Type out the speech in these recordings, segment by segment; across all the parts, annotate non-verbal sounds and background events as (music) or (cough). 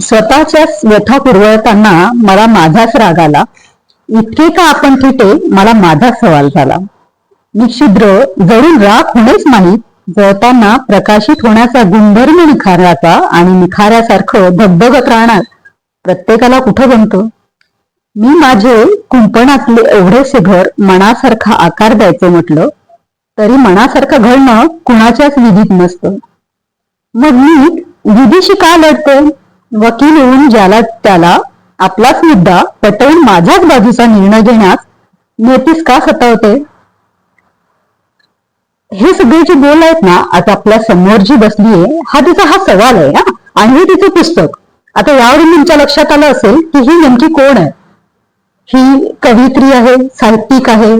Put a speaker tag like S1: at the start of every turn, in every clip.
S1: स्वतःच्या व्यथा पुरवळताना मला माझाच राग आला. इतके का आपण थिटे? मला माझाच सवाल झाला. मी क्षुद्र जळून राग होणेच माहीत. जळताना प्रकाशित होण्याचा गुणधर्म निखाराचा आणि निखाऱ्यासारखं धगधगत राहणार प्रत्येकाला कुठं बनतं? मी माझे कुंपणातले एवढेसे घर मनासारखा आकार द्यायचे म्हटलं तरी मनासारखं घडणं कुणाच्याच विधीत नसतं. मग मी विदेशी का लढते वकील होऊन ज्याला त्याला आपलाच मुद्दा पटवून माझ्याच बाजूचा निर्णय घेण्यास नोटीस का सतावते? हे सगळे जे बोल आहेत ना आता आपल्यासमोर जी बसलीये हा तिचा हा सवाल आहे हा. आणि हे तिचं पुस्तक. आता यावरून तुमच्या लक्षात आलं असेल की ही नेमकी कोण आहे? ही कवित्री आहे साहित्यिक आहे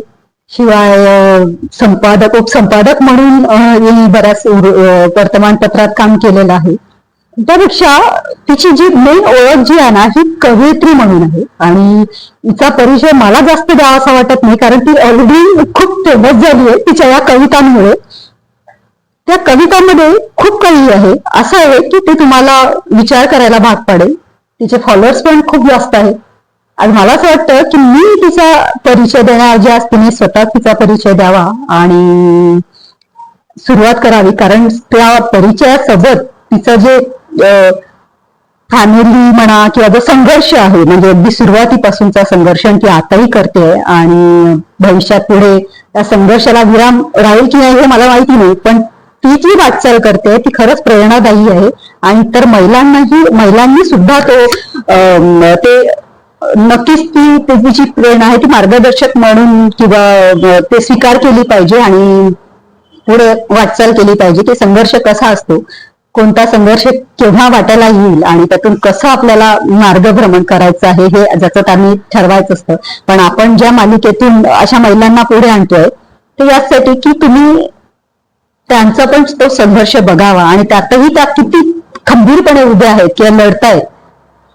S1: शिवाय संपादक उपसंपादक म्हणून बऱ्याच वर्तमानपत्रात काम केलेलं आहे. त्यापेक्षा तिची जी मेन ओळख जी आहे ना ही कवयित्री म्हणून आहे. आणि तिचा परिचय मला जास्त द्यावासा वाटत नाही कारण ती ऑलरेडी खूप फेमस झाली आहे तिच्या या कवितांमुळे. त्या कवितांमध्ये खूप काही आहे. असं आहे की ते तुम्हाला विचार करायला भाग पडेल. तिचे फॉलोअर्स पण खूप जास्त आहेत. आणि मला असं वाटतं की मी तिचा परिचय देण्याऐवजी आज तिने स्वतः तिचा परिचय द्यावा आणि सुरुवात करावी. कारण त्या परिचयासोबत तिचं जे फॅमिली म्हणा किंवा जो संघर्ष आहे म्हणजे अगदी सुरुवातीपासूनचा संघर्ष ती आताही करते आणि भविष्यात पुढे त्या संघर्षाला विराम राहील की नाही हे मला माहिती नाही पण ती जी वाटचाल करते ती खरंच प्रेरणादायी आहे. आणि तर महिलांनाही महिलांनी सुद्धा तो अं, ते नक्कीच ती त्याची जी प्रेरणा आहे ती मार्गदर्शक म्हणून किंवा ते स्वीकार केली पाहिजे आणि पुढे वाटचाल केली पाहिजे. ते संघर्ष कसा असतो? कोणता संघर्ष केव्हा वाटायला येईल? आणि त्यातून कसं आपल्याला मार्गभ्रमण करायचं आहे हे ज्याचं त्यांनी ठरवायचं असतं. पण आपण ज्या मालिकेतून अशा महिलांना पुढे आणतोय ते यासाठी की तुम्ही त्यांचा पण तो संघर्ष बघावा. आणि त्यातही त्या किती खंबीरपणे उभ्या आहेत किंवा लढतायत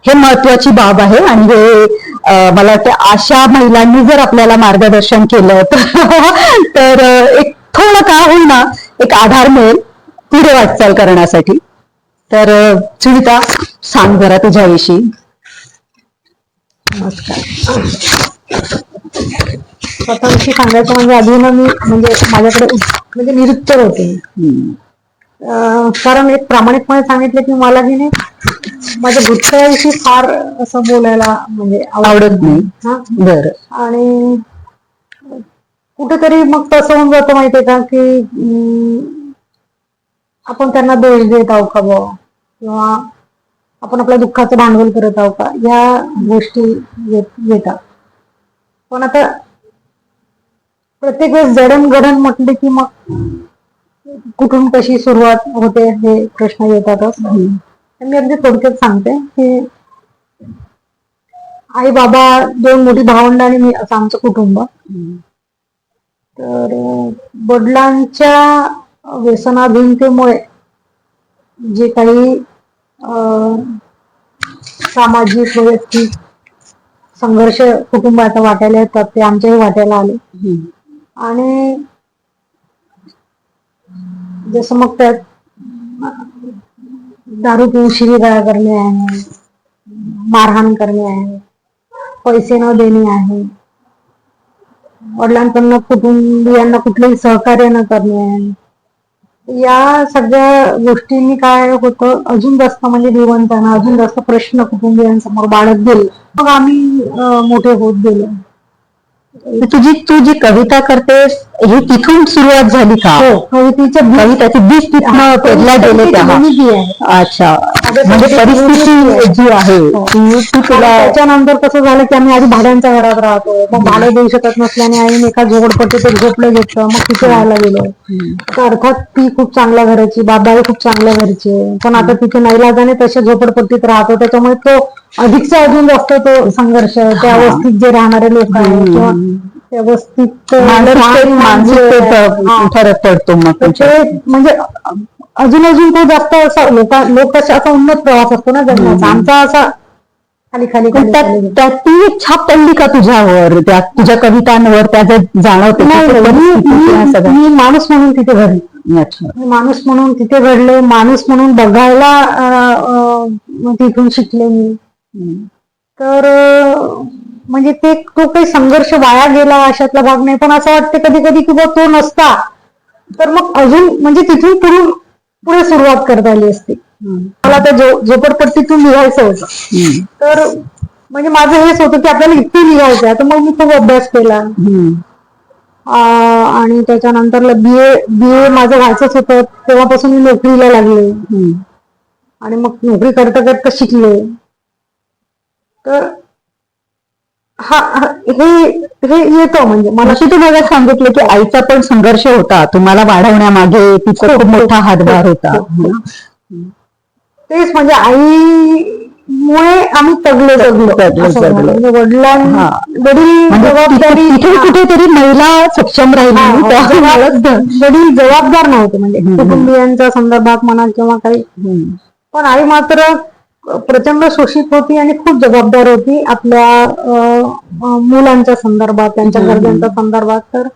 S1: हे महत्वाची बाब आहे आणि हे मला वाटतं अशा महिलांनी जर आपल्याला मार्गदर्शन केलं तर (laughs) एक थोडं का होईना एक आधार मिळेल पुढे वाटचाल करण्यासाठी. तर सुनीता सांग जरा तुझ्याविषयी.
S2: स्वतःविषयी सांगायचं म्हणजे आधी ना मी म्हणजे माझ्याकडे म्हणजे निरुत्तर होते. कारण एक प्रामाणिकपणे सांगितलं की मला की नाही माझ्या भूतकाळाविषयी फार असं बोलायला म्हणजे
S1: आवडत नाही.
S2: हा?
S1: बरं.
S2: आणि कुठेतरी मग तसं होऊन जातं माहितीये का की आपण त्यांना दोष देत आहोत का बुवा? किंवा आपण आपल्या दुःखाचं भांडवल करत आहोत का? या गोष्टी येत- येतात. पण आता प्रत्येक वेळेस जडणघडण म्हटली की मग कुठून कशी सुरुवात होते हे प्रश्न येतातच. मी अगदी थोडक्यात सांगते की आई बाबा दोन मोठी भावंड आणि मी असं आमचं कुटुंब. तर वडिलांच्या व्यसनाधीनतेमुळे जे काही अं, सामाजिक वैयक्तिक संघर्ष कुटुंबाचा वाटायला येतात ते आमच्याही वाटायला आले. आणि जसं मग त्यात दारू पिऊन शिवीगाळ करणे आहे मारहाण करणे आहे पैसे न देणे आहे वडिलांकडनं कुटुंबियांना सहकार्य न करणे आहे या सगळ्या गोष्टींनी काय होतं अजून जास्त म्हणजे अजून जास्त प्रश्न कुटुंबियांसमोर बाळगत गेले मग आम्ही अं, मोठे होत गेलो.
S1: तुझी तू जी कविता करतेस ही तिथून सुरुवात झाली का?
S2: हो. कवितेच्या
S1: कविताची बीज तिथनं पेरल्या गेले अच्छा. म्हणजे परिस्थिती जी आहे ती ती तुला
S2: आणि त्याच्यानंतर कसं झालं की आम्ही आधी भाड्यांच्या घरात राहतो. मग भाडं देऊ शकत नसल्याने आईने एका झोपडपट्टीत झोपडं घेतलं. मग तिथे राहायला गेलो. तर अर्थात ती खूप चांगल्या घराची बाबाही खूप चांगल्या घरचे. पण आता तिथे नाईलाजाने तशा झोपडपट्टीत राहतो. त्याच्यामुळे तो अधिकचा अजून जास्त तो संघर्ष त्या वस्तीत जे राहणारे लोक आहेत किंवा त्या वस्तीत
S1: मानसिक. फरक पडतो मग
S2: ते म्हणजे अजून अजून तो जास्त असा लोक लोक असा उन्नत प्रवास असतो ना जगण्याचा आमचा असा खाली खाली
S1: त्यात ती एक छाप पडली का तुझ्यावर? त्या तुझ्या कवितांवर त्या जे जाणवते
S2: मी- माणूस म्हणून तिथे मी माणूस म्हणून तिथे घडले माणूस म्हणून बघायला तिथून शिकले मी. तर म्हणजे ते तो काही संघर्ष वाया गेला अशातला भाग नाही. पण असं वाटतं कधी कधी की बा तो नसता. तर मग अजून म्हणजे तिथून पुढे पुढे सुरुवात करता आली असती. मला त्या झोपडपट्टीतून निघायचं होतं. तर म्हणजे माझं हेच होतं की आपल्याला इथे आहे. तर मग मी खूप अभ्यास केला. आणि त्याच्यानंतर बी ए बी ए माझं व्हायचंच होतं. तेव्हापासून मी नोकरीला लागले. आणि मग नोकरी करता करता शिकले. तर हा हा- हे हे येतं म्हणजे मला
S1: तुम्हाला सांगितलं की आईचा पण संघर्ष होता तुम्हाला वाढवण्यामागे तिचा खूप मोठा हातभार होता
S2: खूप, तेच म्हणजे आईमुळे आम्ही तगले जगलो. म्हणजे वडिलां
S1: हा.
S2: वडील
S1: म्हणजे
S2: जबाबदारी हा.
S1: कुठेतरी महिला सक्षम
S2: हा,
S1: राहिली
S2: वडील जबाबदार नव्हते म्हणजे. कुटुंबियांच्या संदर्भात म्हणा किंवा काही. पण आई मात्र प्रचंड शोषित होती आणि खूप जबाबदार होती आपल्या मुलांच्या संदर्भात त्यांच्या. गरजांच्या संदर्भात तर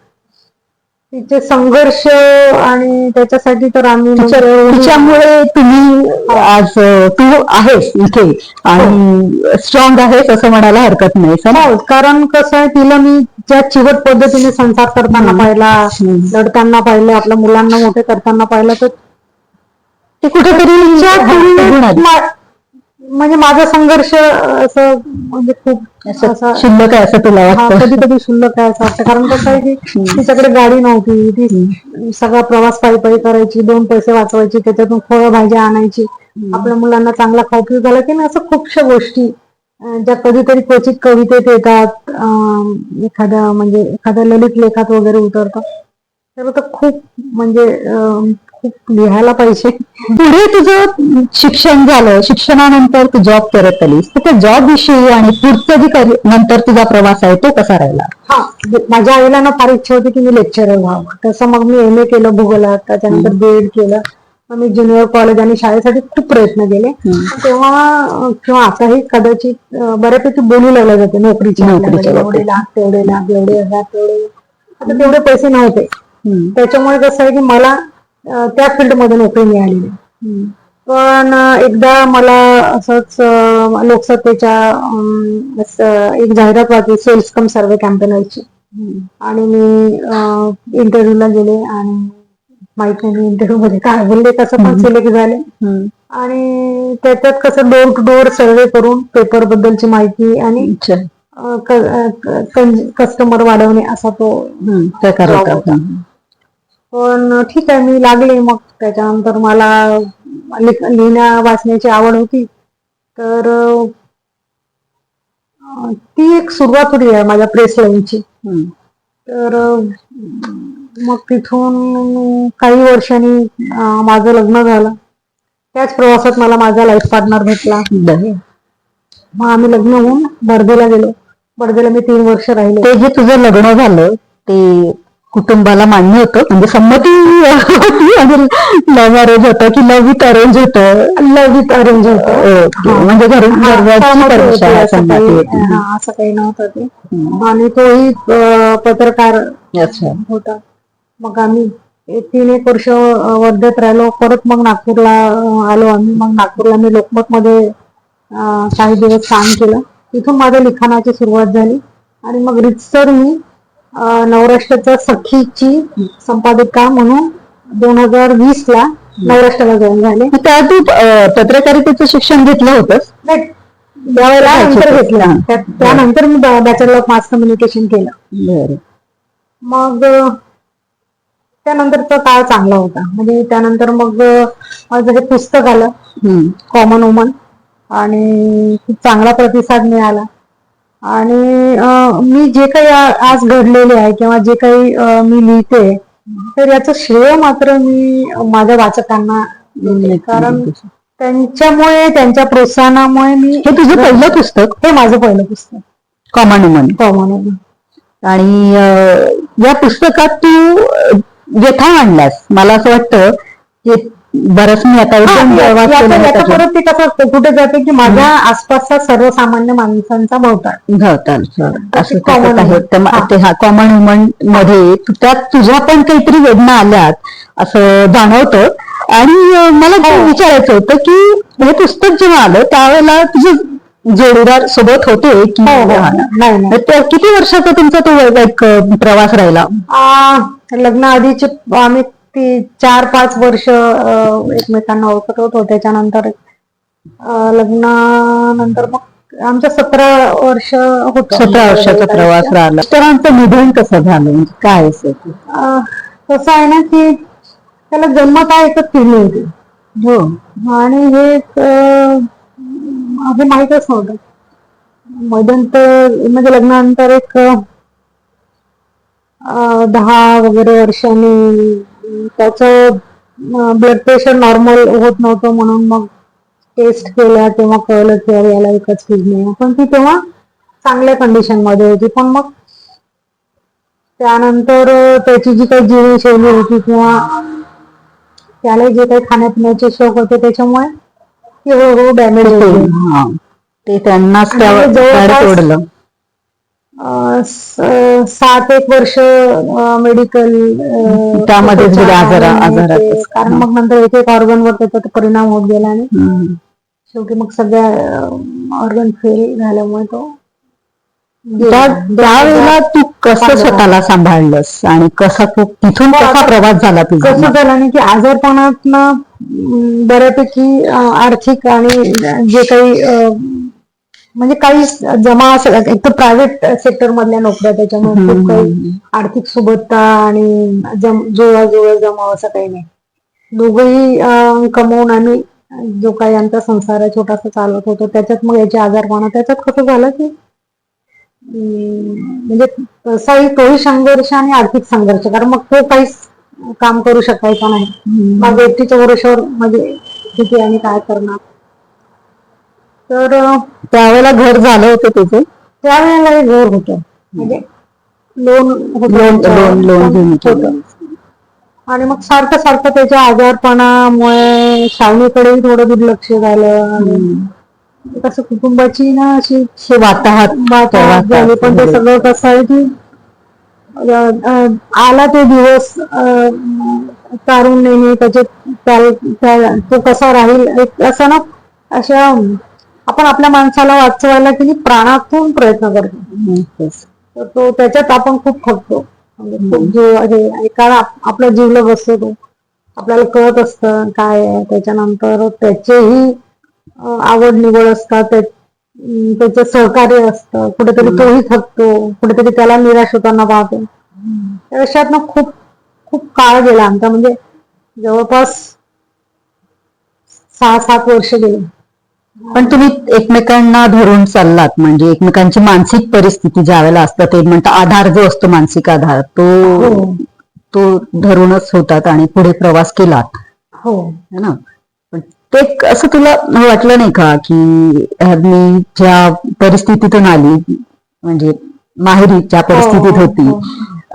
S2: तिचे संघर्ष आणि त्याच्यासाठी तर आम्ही
S1: तिच्यामुळे तुम्ही आज तू आहेस इथे आणि स्ट्रॉंग आहेस असं म्हणायला हरकत नाही समज
S2: हो, कारण कसं आहे तिला मी ज्या चिवट पद्धतीने संसार करताना. पाहिला. लढताना पाहिलं आपल्या मुलांना मोठे करताना पाहिलं तर
S1: ते कुठेतरी
S2: म्हणजे माझा संघर्ष असं म्हणजे खूप
S1: असं शिल्लक आहे असं तुला
S2: हा
S1: वाटतं?
S2: कधी कधी शुल्लक आहे असं वाटतं. कारण कसं आहे की. तिच्याकडे गाडी नव्हती. ती सगळा प्रवास पायी पायी करायची दोन पैसे वाचवायची त्याच्यातून फळं भाज्या आणायची आपल्या मुलांना चांगला खाऊ पिऊ झाला की नाही असं खूपशा गोष्टी. अं, ज्या कधीतरी क्वचित कवितेत येतात. अं, एखाद्या म्हणजे एखाद्या ललित लेखात वगैरे उतरतात. तर खूप म्हणजे अं, खूप लिहायला पाहिजे.
S1: पुढे तुझं शिक्षण झालं शिक्षणानंतर तू जॉब करत आलीस. तर त्या जॉब विषयी आणि पुढचं जे नंतर तुझा प्रवास आहे तो कसा राहिला?
S2: हा माझ्या आईला ना फार इच्छा होती की मी लेक्चरर व्हावं. तसं मग मी एम ए केलं भूगोलात त्याच्यानंतर बी एड केलं. मी ज्युनियर कॉलेज आणि शाळेसाठी खूप प्रयत्न केले. तेव्हा किंवा आताही कदाचित बऱ्यापैकी बोलू लागल्या जाते नोकरीच्या. एवढे लाख तेवढे लाख एवढे हजार तेवढे. आता तेवढे पैसे नव्हते. त्याच्यामुळे कसं आहे की मला त्या फील्डमध्ये नोकरी मिळाली. पण एकदा मला असंच लोकसत्तेच्या एक जाहिरात वाचली सेल्स कम सर्वे कॅम्पेनरची आणि मी इंटरव्ह्यूला गेले आणि माहीत नाही इंटरव्ह्यू मध्ये काय बोलले कसं पण. सिलेक्ट झाले. आणि त्याच्यात कसं डोर टू डोअर सर्वे करून पेपर बद्दलची माहिती आणि कस्टमर वाढवणे असा तो.
S1: प्रकार होता.
S2: पण ठीक आहे मी लागले मग. त्याच्यानंतर मला लिहिण्या वाचण्याची आवड होती. तर ती एक सुरुवात होती आहे माझ्या प्रेस लाईनची. तर मग तिथून काही वर्षांनी माझं लग्न झालं. त्याच प्रवासात मला माझा लाईफ पार्टनर भेटला. मग आम्ही लग्न होऊन बर्देला गेलो. बर्देला मी तीन वर्ष राहिले.
S1: ते जे तुझं लग्न झालं ते कुटुंबाला मान्य होतं. म्हणजे संमती होती आणि लव्ह मॅरेज होतं की लव्ह विथ अरेंज होतं.
S2: लव विथ अरेंज होतं.
S1: म्हणजे
S2: हा, सहमती होती,
S1: परमिशन
S2: असं काही. हा, नव्हतं ते. आणि तोही पत्रकार होता. मग आम्ही एक तीन एक वर्ष वर्धेत राहिलो. परत मग नागपूरला आलो आम्ही. मग नागपूरला मी लोकमत मध्ये काही दिवस काम केलं. तिथून माझ्या लिखाणाची सुरुवात झाली. आणि मग रितसर मी नवराष्ट्राच्या सखीची संपादिका म्हणून दोन हजार वीस ला नवराष्ट्राला जॉईन झाले.
S1: त्या तू पत्रकारितेचं शिक्षण घेतलं
S2: त्यावेळेला नंतर घेतलं. त्या- त्यानंतर मी बॅचलर ऑफ मास कम्युनिकेशन केलं. मग त्यानंतरचा काळ चांगला होता. म्हणजे त्यानंतर मग माझं हे पुस्तक आलं. कॉमन वुमन आणि खूप चांगला प्रतिसाद मिळाला. आणि मी जे काही आज घडलेले आहे किंवा जे काही मी लिहिते तर याचं श्रेय मात्र मी माझ्या वाचकांना. कारण त्यांच्यामुळे त्यांच्या प्रोत्साहनामुळे मी
S1: हे तुझं पहिलं पुस्तक?
S2: हे माझं पहिलं पुस्तक.
S1: Common woman.
S2: Common woman.
S1: आणि या पुस्तकात तू व्यथा आणलास. मला असं वाटतं की बरंच मी आता एकदम प्रवास
S2: याचं-
S1: केला
S2: याचं
S1: त्याच्यात.
S2: परत ते कसं असतं कुठे जाते की माझ्या आसपासचा सर्वसामान्य माणसांचा
S1: भवताल असं
S2: common
S1: त्याच्यात आहे
S2: woman.
S1: तर मग
S2: हा.
S1: ते हा कॉमन वुमनमध्ये त्यात तुझ्या पण काहीतरी वेदना आल्यात असं जाणवतं आणि अं, मला ते
S2: हो.
S1: विचारायचं होतं की हे पुस्तक जेव्हा आलं त्यावेळेला तुझे जोडीदार सोबत होते की
S2: हो, हो.
S1: हा?
S2: नाही नाही
S1: तर ते किती वर्षाचा तुमचा तो एक अं, प्रवास राहिला
S2: आ, लग्नाआधीचे आम्ही ती चार पाच वर्ष एकमेकांना ओळखत होतो. त्याच्यानंतर लग्नानंतर मग आमचं सतरा वर्ष होत.
S1: सतरा वर्षाचा प्रवास राहिला. मिस्टरांचं निधन कसं झालं? म्हणजे काय?
S2: कसं आहे ना की त्याला जन्मता एकच किडनी होती
S1: हो.
S2: आणि हे हे माहीतच नव्हतं. मध्यंतर म्हणजे लग्नानंतर एक दहा वगैरे वर्षांनी त्याचं ब्लड प्रेशर नॉर्मल होत नव्हतं म्हणून मग टेस्ट केल्या तेव्हा कळलं की अरे याला एकच किडनी आहे. पण ती तेव्हा चांगल्या कंडिशनमध्ये होती. पण मग त्यानंतर त्याची जी काही जीवनशैली होती किंवा त्याला जे काही खाण्यापिण्याचे शौक होते त्याच्यामुळे ती हळूहळू डॅमेज होती.
S1: ते त्यांनाच
S2: हे जवळपास- सात एक वर्ष मेडिकल
S1: आजारा- आजारातच.
S2: कारण मग नंतर एक एक ऑर्गनवर त्याचा परिणाम होत गेला आणि. शेवटी मग सगळ्या ऑर्गन फेल झाल्यामुळे तो
S1: त्या त्यावेळेला तू कसं स्वतःला सांभाळलंस? आणि कसा तू तिथून कसा प्रवास झाला तुझा?
S2: कसं झालं नाही की आजारपणातनं अं, बऱ्यापैकी आर्थिक आणि जे काही म्हणजे काही जमा असेल एक तर प्रायव्हेट सेक्टर मधल्या नोकऱ्या त्याच्यामुळे खूप काही आर्थिक सुबत्ता आणि जम जुळवाजुळव जमाव असं काही नाही. दोघंही कमवून आम्ही जो काही आमचा संसार आहे छोटासा चालवत होतो त्याच्यात मग याचे आजारपणा त्याच्यात कसं झालं की म्हणजे तसाही तोही संघर्ष आणि आर्थिक संघर्ष कारण मग तो काहीच काम करू शकायचा नाही. माझ्या एकटीच्या भरोशावर म्हणजे किती आणि काय करणार? तर
S1: त्यावेळेला घर झालं होतं तुझं
S2: त्यावेळेला हे घर होतं. म्हणजे लोन होतं
S1: लोन
S2: त्याच्यावर.
S1: लोन लोन घेऊन
S2: होतं.
S1: केलं.
S2: आणि मग सारखं सारखं त्याच्या आजारपणामुळे शावणीकडेही थोडं दुर्लक्ष झालं. आणि कसं कुटुंबाची ना अशी
S1: हे वाताहत
S2: वाताहत झाली. पण ते सगळं कसं आहे की अं, अं, आला तो दिवस तारून नेणे त्याचे त्या- त्या- तो कसा राहील? एक असं ना अशा आपण आपल्या माणसाला वाचवायला की प्राणातून प्रयत्न करतो. तर तो त्याच्यात आपण खूप थकतो. कारण आप- आपला जीवला बसतो तो. आपल्याला कळत असतं काय आहे. त्याच्यानंतर त्याचेही आवड निवड असतात. त्याचं सहकार्य असतं. कुठेतरी तोही थकतो. कुठेतरी त्याला निराश होताना पाहतो. त्या अशातनं खूप खूप काळ गेला आमचा. म्हणजे जवळपास सहा सात वर्ष गेले.
S1: पण तुम्ही एकमेकांना धरून चाललात म्हणजे एकमेकांची मानसिक परिस्थिती ज्या वेळेला असतं ते म्हणतात आधार जो असतो मानसिक आधार तो
S2: हो.
S1: तो धरूनच होतात आणि पुढे प्रवास केलात.
S2: हो.
S1: है ना? पण ते असं तुला वाटलं नाही का की मी ज्या परिस्थितीतून आली म्हणजे माहेरी ज्या परिस्थितीत
S2: हो,
S1: होती
S2: हो.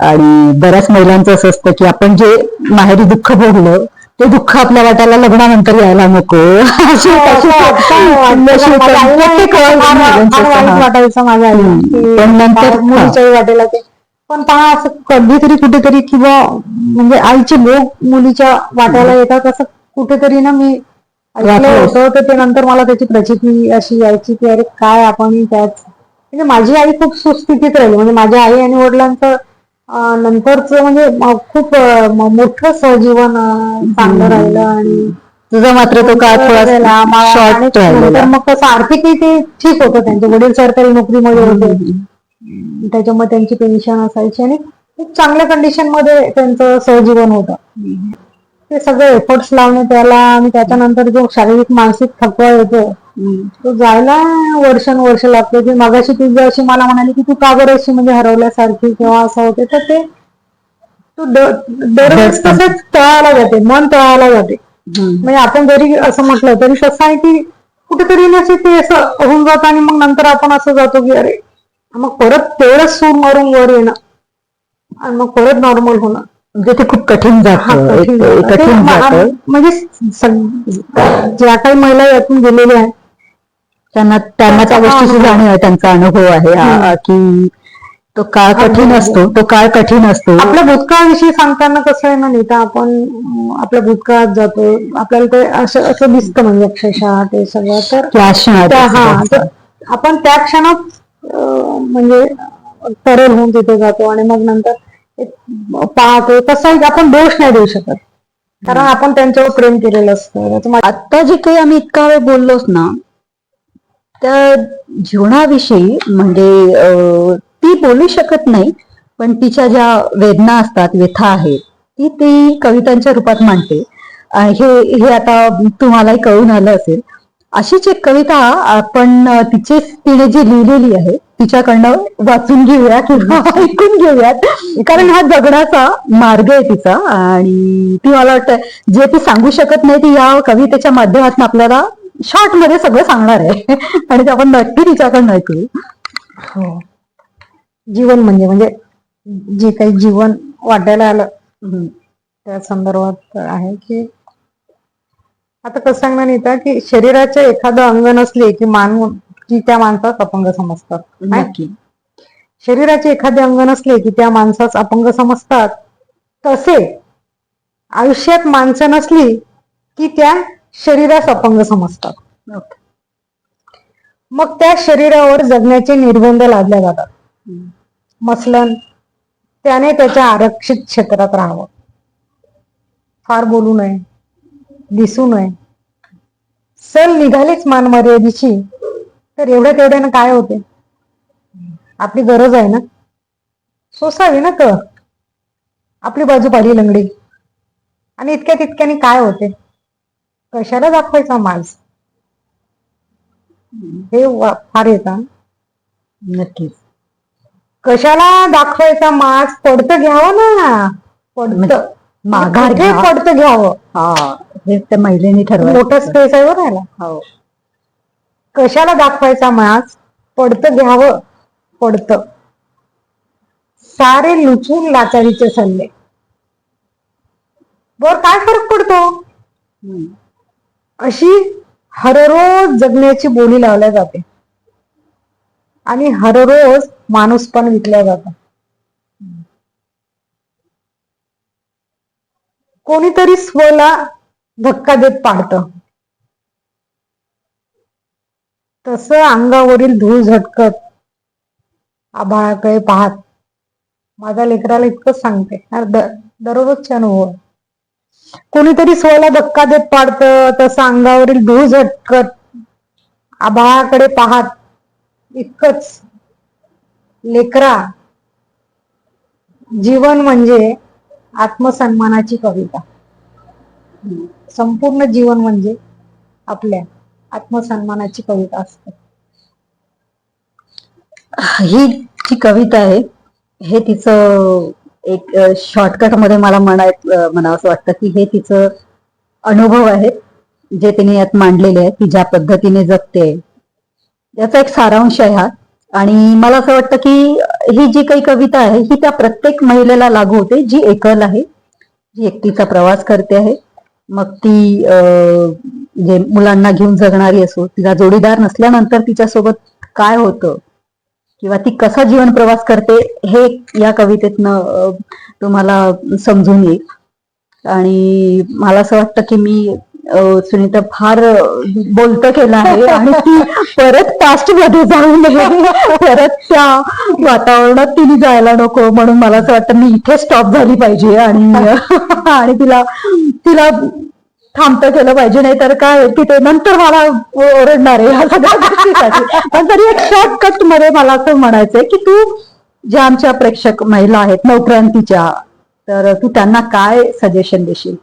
S1: आणि बऱ्याच महिलांचं असं असतं की आपण जे माहेरी दुःख भोगलं ते दुःख आपल्या वाट्याला लग्नानंतर यायला नको अशी अशी- अशी प्रत्येक हा.
S2: वाटायचं माझ्या
S1: पण नंतर-
S2: मुलीच्याही वाटेला ते पण पहा असं कधीतरी कुठेतरी किंवा म्हणजे आईचे लोक मुलीच्या वाट्याला येतात असं कुठेतरी ना मी ऐकलं. होतं तर ते नंतर मला त्याची प्रचिती अशी यायची की अरे काय आपण त्याच म्हणजे माझी आई खूप सुस्थितीत राहिली म्हणजे माझ्या आई आणि वडिलांचं नंतरच म्हणजे खूप मोठं सहजीवन चांगलं राहिलं आणि
S1: तुझा मात्र तो काळ. थोडा
S2: मग कसं आर्थिकही ते ठीक होतं. त्यांचे वडील सरकारी नोकरीमध्ये होते. त्याच्यामुळे त्यांची पेन्शन असायची आणि खूप चांगल्या कंडिशनमध्ये त्यांचं सहजीवन होतं. ते सगळे एफर्ट्स लावणे त्याला आणि त्याच्यानंतर जो शारीरिक मानसिक थकवा येतो तो जायला वर्षानुवर्ष लागतो की मागाशी ती जी अशी मला म्हणाली की तू का बरं अशी म्हणजे हरवल्यासारखी किंवा असं होते तर ते तू दरवेळेस तसंच तळाला जाते मन तळाला जाते. म्हणजे आपण जरी असं म्हटलं तरी कसं आहे की कुठेतरी नसे ते असं होऊन जातं आणि मग नंतर आपण असं जातो की अरे मग परत तेवढंच सूर मारून वर येणं आणि मग परत नॉर्मल होणं.
S1: म्हणजे ते खूप कठीण जातं.
S2: कठीण म्हणजे ज्या काही महिला यातून गेलेल्या आहेत
S1: त्यांना त्यांना त्या गोष्टीची. जाणीव आहे त्यांचा अनुभव आहे की तो काळ कठीण. असतो तो काळ कठीण असतो.
S2: आपल्या भूतकाळाविषयी सांगताना कसं आहे ना नीता आपण आपल्या भूतकाळात जातो आपल्याला ते असं असं दिसतं म्हणजे अक्षरशः ते सगळं तर त्या- हा तर आपण त्या क्षणात म्हणजे तरल होऊन तिथे जातो आणि मग नंतर पाहतो तसंही आपण दोष नाही देऊ शकत. कारण आपण त्यांच्यावर प्रेम केलेलं असतं.
S1: आता जे काही आम्ही इतका वेळ बोललोच ना त्या जीवनाविषयी म्हणजे ती बोलू शकत नाही पण तिच्या ज्या वेदना असतात व्यथा आहेत ती ती कवितांच्या रूपात मांडते. हे हे आता तुम्हालाही कळून आलं असेल. अशीच एक कविता आपण तिचे तिने जी लिहिलेली आहे तिच्याकडनं वाचून घेऊया किंवा (laughs) ऐकून घेऊयात. कारण हा जगण्याचा मार्ग आहे तिचा आणि ती मला वाटतं जे ती सांगू शकत नाही ती या कवितेच्या माध्यमातून आपल्याला शॉर्टमध्ये सगळं सांगणार आहे (laughs) आणि ते आपण नक्की तिच्याकडनं ऐकू
S2: हो. जीवन म्हणजे म्हणजे जे काही जीवन वाटायला आलं त्या संदर्भात आहे की आता कसं सांगणार नीता की शरीराचे एखादं अंग नसले की मान की त्या माणसास अपंग समजतात नाही?
S1: नक्की
S2: शरीराचे एखादे अंग नसले की त्या माणसास अपंग समजतात तसे आयुष्यात माणसं नसली की त्या शरीरास अपंग समजतात. मग त्या शरीरावर जगण्याचे निर्बंध लादले जातात. मसलन त्याने त्याच्या आरक्षित क्षेत्रात राहावं. फार बोलू नये दिसू नये. सल निघालीच मान मर्यादेची तर एवढ्या तेवढ्यानं काय होते? आपली गरज आहे ना? सोसावी ना क आपली बाजू पाहिली लंगडी. आणि इतक्या तितक्याने काय होते? कशाला दाखवायचा माणस? हे फार येतं
S1: नक्कीच.
S2: कशाला दाखवायचा मास्क पडतं घ्यावं ना. पडतं.
S1: माघार
S2: कुठे
S1: घ्या.
S2: पडतं घ्यावं?
S1: हा हे त्या महिलेने ठरवलं
S2: मोठं स्पेस आहे बरं याला.
S1: हो.
S2: कशाला दाखवायचा मास्क पडतं घ्यावं. पडतं. सारे लुचून लाचारीचे सल्ले. बर काय फरक पडतो. अशी हररोज जगण्याची बोली लावल्या जाते. आणि हररोज माणूस पण विकल्या जातो. कोणीतरी स्वला धक्का देत पाडत. तस अंगावरील धूळ झटकत आभाळाकडे पाहत माझ्या लेकराला इतकंच सांगते. हा दररोजचे अनुभव. आहे. कोणीतरी स्वला धक्का देत पाडत तसं अंगावरील धूळ झटकत आभाळाकडे पाहत इतकंच लेकरा जीवन म्हणजे आत्मसन्मानाची कविता. संपूर्ण जीवन म्हणजे आपल्या आत्मसन्मानाची कविता असते.
S1: ही जी कविता आहे हे तिचं एक शॉर्टकटमध्ये मला म्हणाय मला म्हणावं असं वाटतं की हे तिचं अनुभव आहेत जे तिने यात मांडलेले आहेत ती ज्या पद्धतीने जगते. याचा एक सारांश आहे हा. आणि मला असं वाटतं की ही जी काही कविता आहे ही त्या प्रत्येक महिलेला लागू होते जी एकल आहे जी एकटीचा प्रवास करते आहे. मग ती जे मुलांना घेऊन जगणारी असो तिला जोडीदार नसल्यानंतर तिच्यासोबत काय होतं? किंवा ती कसा जीवन प्रवास करते हे या कवितेतनं तुम्हाला समजून येईल. आणि मला असं वाटतं की मी सुनीता फार बोलत केलं आहे आणि ती परत पास्टमध्ये जाऊन (laughs) परत त्या वातावरणात तिने जायला नको म्हणून मला असं वाटतं मी इथे स्टॉप झाली पाहिजे आणि (laughs) आणि तिला तिला थांबतं केलं पाहिजे नाही तर काय तिथे नंतर मला ओरडणार आहे ह्या सगळ्या गोष्टीसाठी. पण तरी एक शॉर्टकटमध्ये मला असं म्हणायचंय की तू ज्या आमच्या प्रेक्षक महिला आहेत नवक्रांतीच्या तर तू त्यांना काय सजेशन देशील?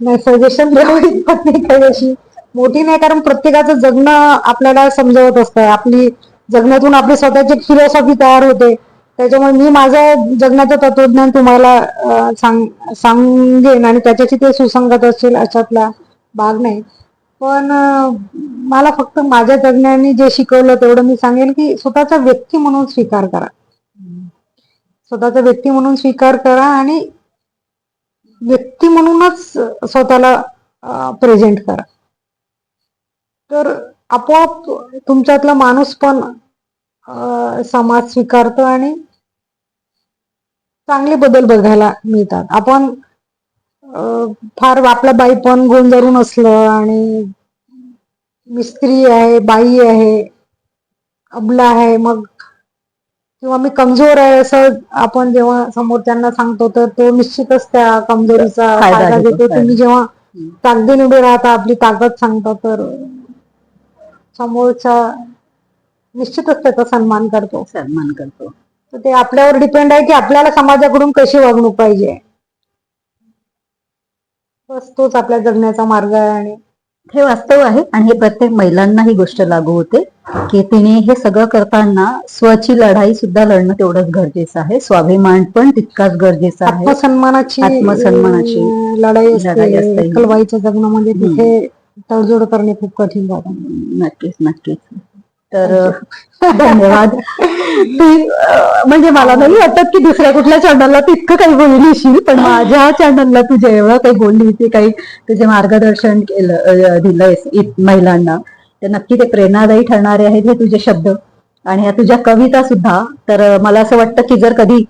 S2: नाही सजेशन द्यावी काही अशी मोठी नाही कारण प्रत्येकाचं जगणं आपल्याला समजवत असतं. आपली जगण्यातून आपली स्वतःची फिलॉसॉफी तयार होते. त्याच्यामुळे मी माझं जगण्याचं तत्वज्ञान तुम्हाला सांग सांगेन आणि त्याच्याशी ते सुसंगत असेल अशातला भाग नाही. पण मला फक्त माझ्या जगण्याने जे शिकवलं तेवढं मी सांगेन की स्वतःचा व्यक्ती म्हणून स्वीकार करा. स्वतःचा व्यक्ती म्हणून स्वीकार करा आणि व्यक्ती म्हणूनच स्वतःला प्रेझेंट करा. तर आपोआप तुमच्यातला माणूस पण समाज स्वीकारतो आणि चांगले बदल बघायला मिळतात. आपण फार आपला बाई पण गोंजारून असलं आणि मी स्त्री आहे बाई आहे अबला आहे मग किंवा मी कमजोर आहे असं आपण जेव्हा समोरच्यांना सांगतो तर तो निश्चितच त्या कमजोरीचा
S1: फायदा घेतो.
S2: तुम्ही जेव्हा ताकदीने उभे राहता आपली ताकद सांगता तर समोरचा निश्चितच त्याचा सन्मान करतो.
S1: सन्मान करतो.
S2: तर ते आपल्यावर डिपेंड आहे की आपल्याला समाजाकडून कशी वागणूक पाहिजे. बस तोच आपल्या जगण्याचा मार्ग आहे आणि
S1: हे वास्तव आहे आणि हे प्रत्येक महिलांना ही गोष्ट लागू होते की तिने हे सगळं करताना स्वची लढाई सुद्धा लढणं तेवढंच गरजेचं आहे. स्वाभिमान पण तितकाच गरजेचा आहे.
S2: आत्मसन्मानाची
S1: आत्मसन्मानाची
S2: लढाई
S1: लढाई असते.
S2: असते कलवाईचं जगणं म्हणजे तिथे तडजोड करणे खूप कठीण जातं.
S1: नक्कीच नक्कीच. तर (laughs) धन्यवाद. (laughs) म्हणजे मला नाही वाटत की दुसऱ्या कुठल्या चॅनलला तू इतकं काही बोललीशील पण माझ्या चॅनलला तू जेवढं काही बोलली ते काही तुझे मार्गदर्शन केलं इत- महिलांना. तर नक्की ते प्रेरणादायी ठरणारे आहेत हे तुझे शब्द आणि ह्या तुझ्या कविता सुद्धा. तर मला असं वाटतं की जर कधी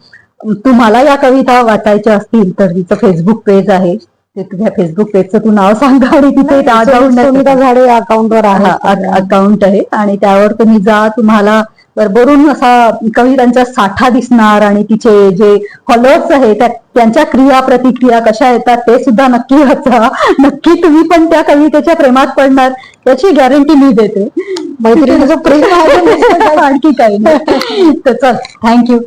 S1: तुम्हाला या कविता वाचायच्या असतील तर तिचं फेसबुक पेज आहे. ते तुझ्या फेसबुक पेजचं तू नाव सांग आणि तिथे
S2: झाडे अकाउंटवर आहे.
S1: अकाउंट आहे. आणि त्यावर तुम्ही जा तुम्हाला भरभरून असा कवितांचा साठा दिसणार आणि तिचे जे फॉलोअर्स आहे त्या त्यांच्या क्रिया प्रतिक्रिया कशा येतात ते सुद्धा नक्की वाचा. नक्की तुम्ही पण त्या कवितेच्या प्रेमात पडणार त्याची गॅरंटी मी देते.
S2: मैत्रिणीचं (laughs) प्रेम
S1: आणखी काही नाही. तर चल थँक्यू